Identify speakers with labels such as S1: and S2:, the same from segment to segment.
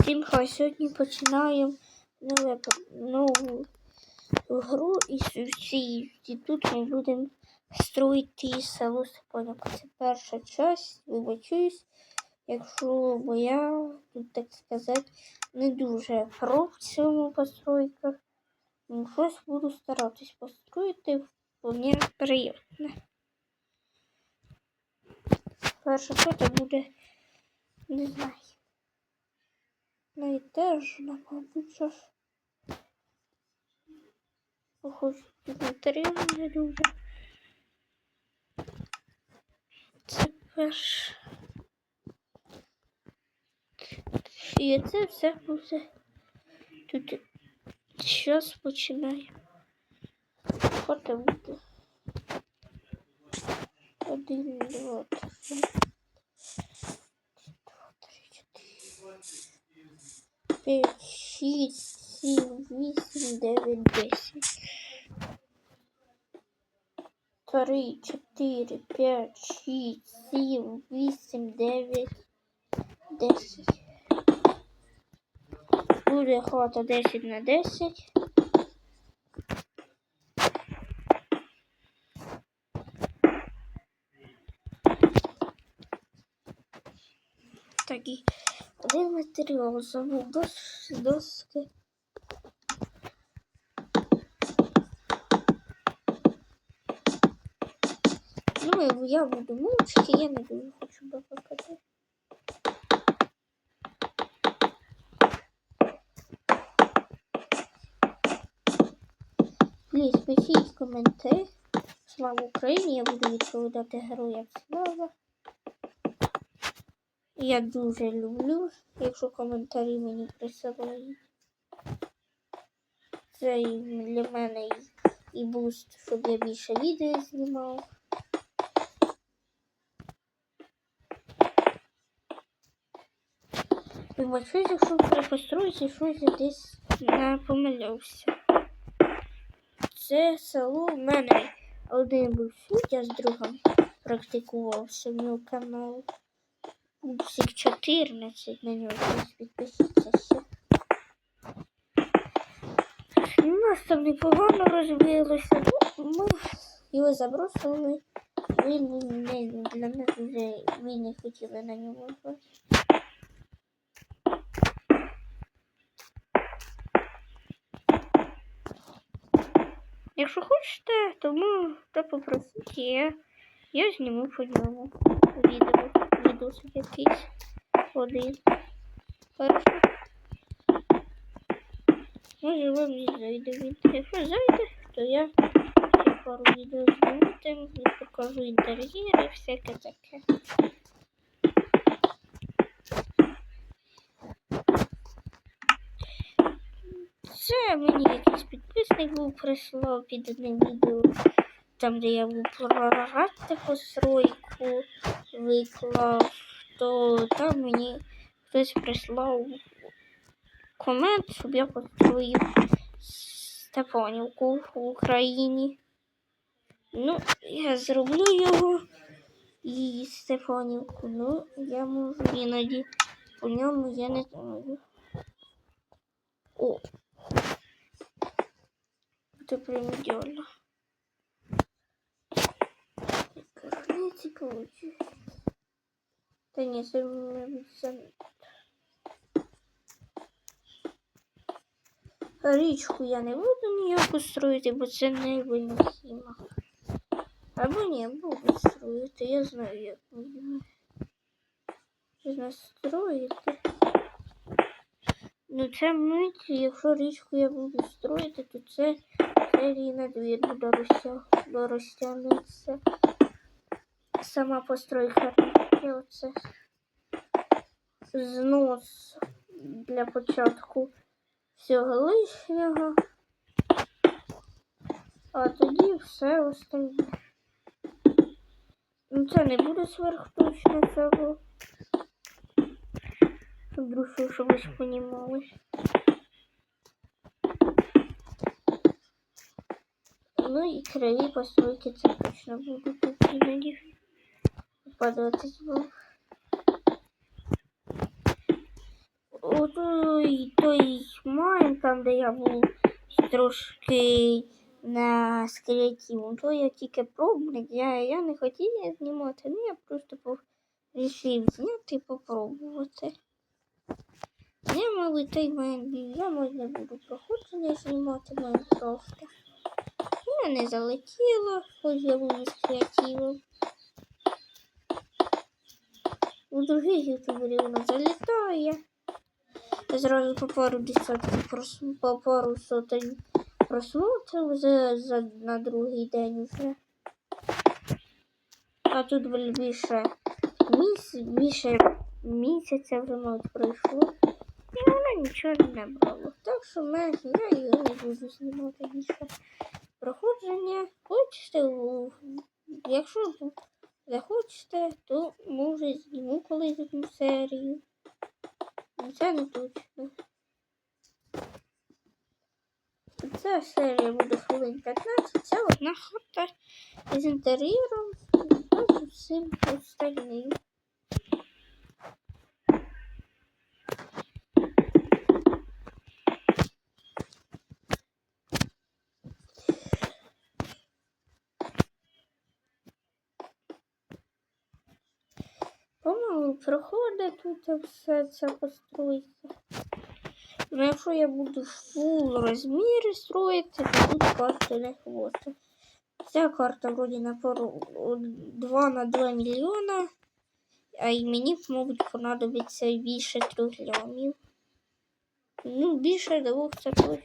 S1: Всім хай сьогодні починаємо нову гру із сусідів. Тут ми будемо строїти село Степанівка. Це перша часть, вибачуюсь, якщо бо я тут, так сказати, не дуже про в цьому постройках. Ну, щось буду старатись построїти вполне приємне. Перша фото буде, не знаю. Найдержна, мабуть, що ж. Похоже, матеріал не дуже. Це перш. І це все буде. Тут зараз починаю. Фото буде. Один, два, три. 5, 6, 7, 8, 9, 10. 3, 4, 5, 6, 7, 8, 9, 10. Буде хвата 10 на 10. Так один матеріал забув дос, доски. Ну, я буду мовчки, я не дуже хочу бабакати. Пліз, пишіть коментарі. Слава Україні! Я буду відповідати героям слава. Я дуже люблю, якщо коментарі мені присилають. Це і для мене і, буст, щоб я більше відео знімав. Вибачусь, якщо при постройці щось я десь не помилявся. Це село в мене один був суддя з другом практикувався нього канал. Всіх 14 на нього ще. У нас там непогано розвилося. Ну, ми його забросили. Він не для нас вже ми не хотіли на ньому жити. Якщо хочете, то можете попросити, я, я зніму по ньому відео, відосик якийсь один. Хорошо? Може вам не зайде він. Якщо зайде, то я пару відео зніму, і покажу інтер'єри, всяке таке. Це мені якийсь підписник був прислав під одним відео, там, де я був прорагати постройку, виклав, то там мені хтось прислав комент, щоб я построїв Степанівку в Україні. Ну, я зроблю його і Стефанівку. Ну, я можу іноді по ньому я не знаю. О, это прям идеально. Корнети получилось. Да меня. Річку я не буду ніяку строїти, бо це не виносимо. Або ні, буду строїти, я знаю, як буду. Настроїти. Ну це мить, якщо річку я буду строїти, то це серії на двір буде розтя- розтягнутися. Сама постройка оце знос для початку всього лишнього. А тоді все остальне. Ну це не буде сверхточно цього. Друшу, щоб ви ж понімали. Ну і криві постройки це точно будуть тут іноді попадатись бо. От там, де я був трошки на скелетів, то я тільки пробник, я, я не хотів її знімати, ну я просто вирішив зняти і попробувати. Я малий той я може не буду проходження знімати Майнкрафта. У мене залетіло, хоч я був із креативом. У других ютуберів воно залітає. Зразу по пару десятків по пару сотень просмотрів за, за, на другий день вже. А тут більше, міс... більше місяця вже мабуть пройшло. І воно нічого не брало. Так що ми, я його не буду знімати більше проходження. Хочете, якщо захочете, то може зніму колись одну серію. Ну, Це не точно. Ця серія буде хвилин 15, це одна хата з інтер'єром і з усім остальним. Проходить тут все це постройка. Ну, якщо я буду фул розміри строїти, то тут карта не хвоста. Ця карта вроді на пару 2 на 2 мільйона, а й мені, мабуть, понадобиться більше 3 лямів. Ну, більше двох це точно.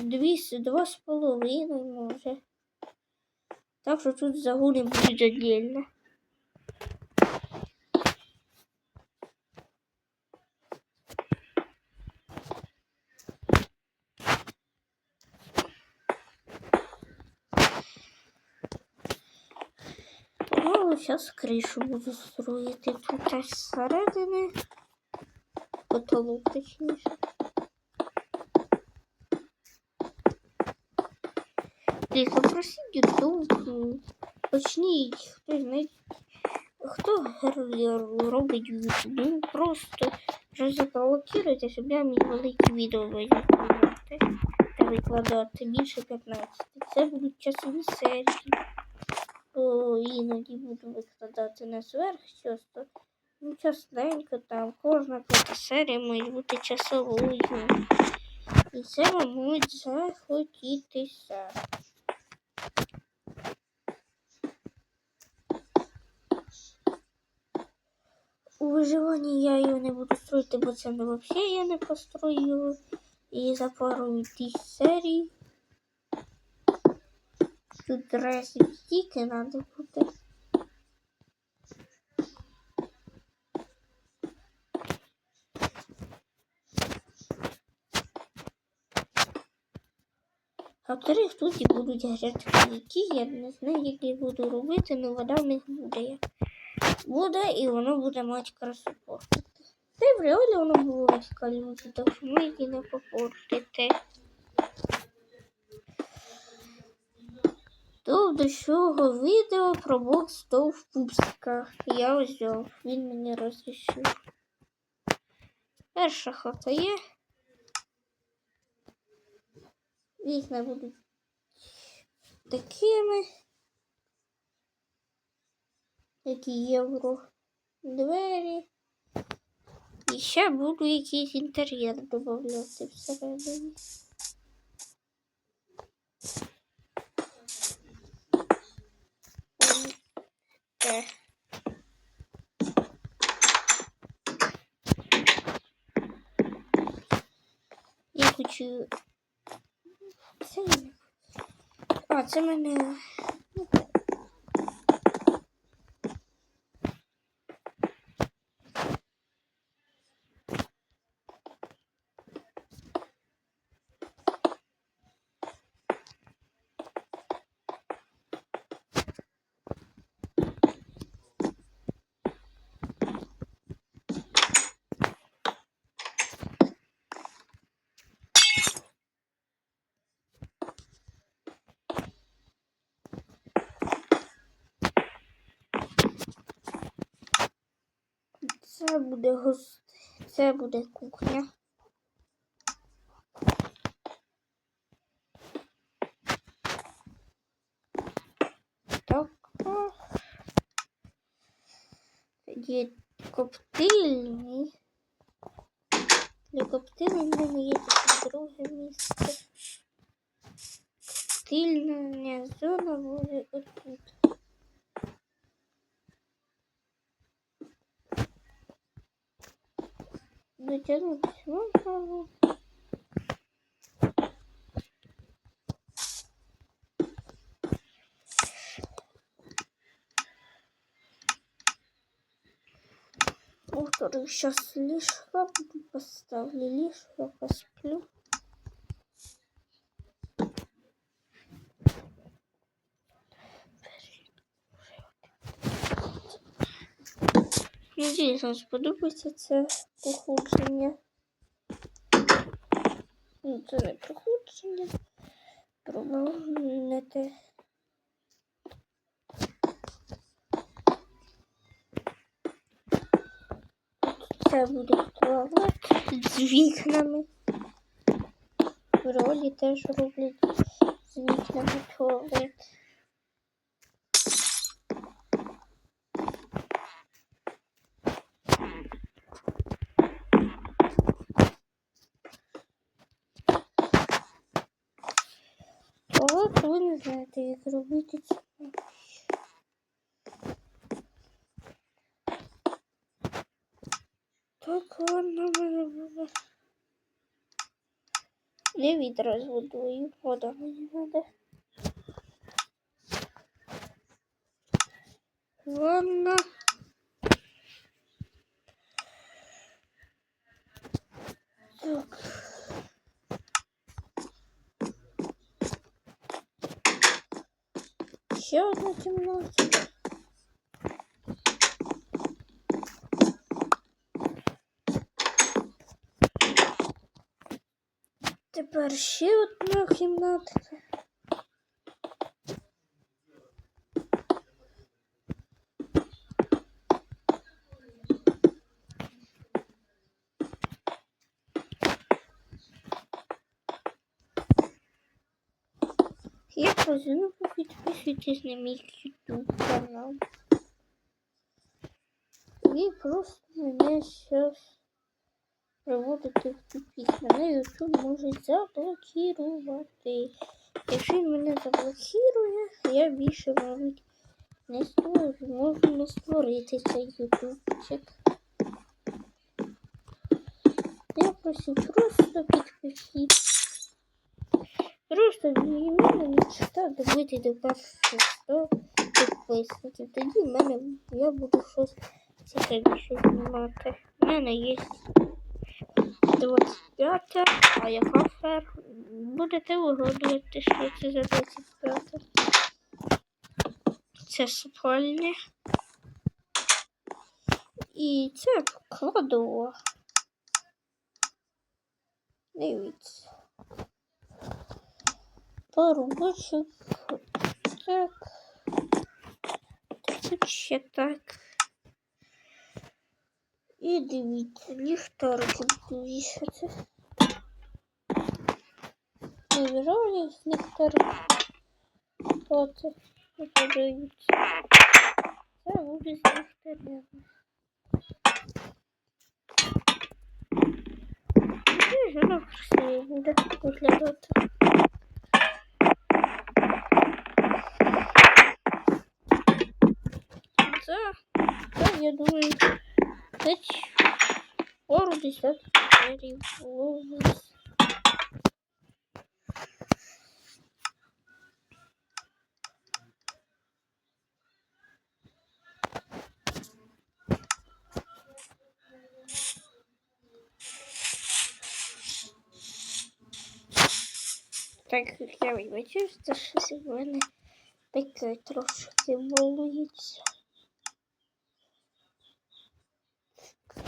S1: Дві, два з половиною може. Так що тут загони будуть віддільно. Ну, зараз кришу буду строїти тут аж зсередини. Потолок точніше. Блін, попросіть YouTube, почніть, хто знає, хто робить YouTube, ну просто розпровокуйте, щоб я міг великі відео викладати та викладати більше 15. Це будуть часові серії. О, іноді буду викладати не зверх часто. Ну, частенько там кожна п'ята серія може бути часовою. І це може захотітися. У виживанні я його не буду строїти, бо це не взагалі я не построю. І за пару тисяч серій. Тут ресіп тільки надо буде. А вторих тут і будуть грати які, я не знаю, як я буду робити, але вода в них буде. Буде і воно буде мати красоту. Та й в реалі воно було розкалювати, так що ми її не попортити. То до цього відео про бокс то в пупсиках. Я взяв, він мені розрішив. Перша хата є. Вікна будуть такими, які євро. Двері. І ще буду якийсь інтер'єр додавати всередині. Те. Я хочу. Це я Це буде гос... Це буде кухня. Так. Є коптильний, Для коптильні є друге місце. Коптильна зона буде отут. Дотянуть можно. Во-вторых, сейчас лишь поставлю, лишь посплю. Надіюсь, вам сподобається це походження. Ну, Це не проходження. Пробувне те. Це буде туалет з вікнами. В ролі теж роблять з вікнами туалет. Туалет ви знаєте, як робити це. Так ладно мене буде. Не відра з водою, вода мені треба. Ладно. Так. Ще одна кімната. Тепер ще одна кімнатка. Я просила підписуйтесь на мій YouTube канал. Ви просто мене зараз проводити в тупик. Мене YouTube може заблокувати. Якщо він мене заблокує, я більше мабуть не створю, можу не створити цей ютубчик. Я просив просто підпишіть. Просто для мене мечта добити до перших 100 підписників. Тоді в мене я буду щось цікавіше знімати. У мене є 25, а яка фер? Будете вигадувати, що це за 25. Це спальня. І це кладова. Дивіться. Порубочок. Так. Тут ще так. І дивіться, ліхтарики буду вішати. Вибираю з ліхтарики. От, не подаються. Це буде з ліхтарями. І воно красиво буде виглядати. Це, це, я думаю, десь пару десятків серій вложилось. Так, я вибачаюсь, це щось в мене таке трошки волується.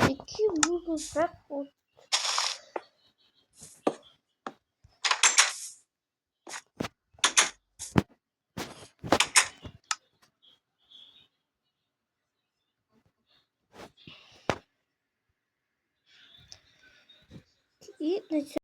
S1: Які буду заход. І на цьому